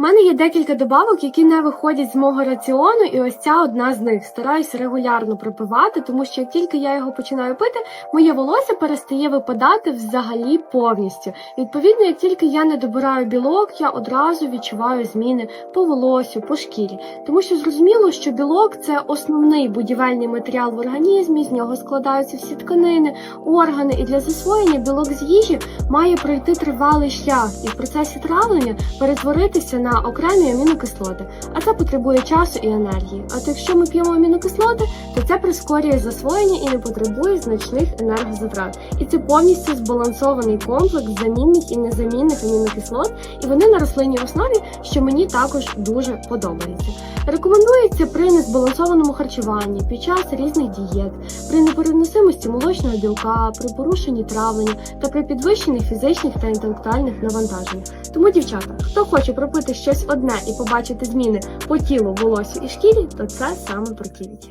У мене є декілька добавок, які не виходять з мого раціону, і ось ця одна з них. Стараюся регулярно пропивати, тому що як тільки я його починаю пити, моє волосся перестає випадати взагалі повністю. Відповідно, як тільки я не добираю білок, я одразу відчуваю зміни по волосю, по шкірі. Тому що зрозуміло, що білок це основний будівельний матеріал в організмі, з нього складаються всі тканини, органи, і для засвоєння білок з їжі має пройти тривалий шлях і в процесі травлення перетворитися на окремі амінокислоти, а це потребує часу і енергії. А якщо ми п'ємо амінокислоти, то це прискорює засвоєння і не потребує значних енергозатрат. І це повністю збалансований комплекс замінних і незамінних амінокислот, і вони на рослинній основі, що мені також дуже подобається. Рекомендується при незбалансованому харчуванні під час різних дієт, при непереносимості молочного білка, при порушенні травлення та при підвищених фізичних та інтелектуальних навантаженнях. Тому, дівчата, хто хоче пропити щось одне і побачити зміни по тілу, волосю і шкірі, то це саме про ківіті.